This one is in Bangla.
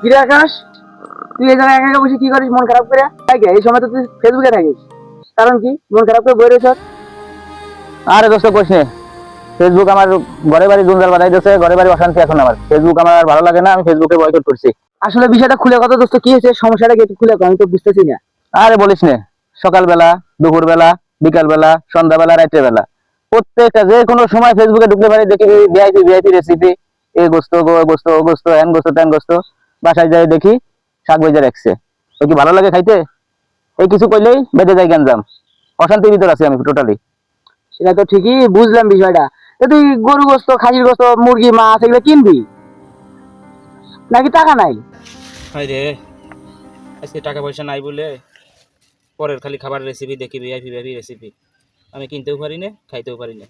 কিরে আকাশ? তুই এই জায়গায় একা বসে কি করিস? মন খারাপ করে? এই সময় তো তুই ফেসবুকে থাকিস। কারণ কি? মন খারাপ করে বই রয়েছ আরে দোস্ত ফেসবুক আমার ঘরে বাড়ি বাড়াই দিয়েছে ঘরে বাড়ি অশান্তি এখন আমার। ফেসবুক আমার আর ভালো লাগে না আমি ফেসবুকে বয়কট করছি। আসলে বিষয়টা খুলে কথা দোস্ত কি হয়েছে? সমস্যাটা কি খুলে আমি তো বুঝতেছি না। আরে বলিস নে সকালবেলা দুপুরবেলা বিকালবেলা সন্ধ্যাবেলা রাত্রে বেলা প্রত্যেকটা যে কোনো সময় ফেসবুকে ঢুকলে পারি দেখি ভিআইপি ভিআইপি রেসিপি এ গোস্ত গো গোস্ত ও গোস্ত হ্যান গোস্ত ত্যান গোস্ত। বাসায় যাই দেখি শাক বেজে রাখছে। তো কি ভালো লাগে খাইতে? এই কিছু কইলেই বেঁধে যায় গ্যাঞ্জাম। অশান্তির ভিতর আছি আমি টোটালি সেটা তো ঠিকই বুঝলাম বিষয়টা। তুই গরু গোস্ত খাসির গোস্ত মুরগি মাছ এগুলো কিনবি? নাকি টাকা নাই? রে আজকে টাকা পয়সা নাই বলে পরের খালি খাবার রেসিপি দেখি ভিআইপি ভিআইপি রেসিপি আমি কিনতেও পারি না খাইতেও পারি না।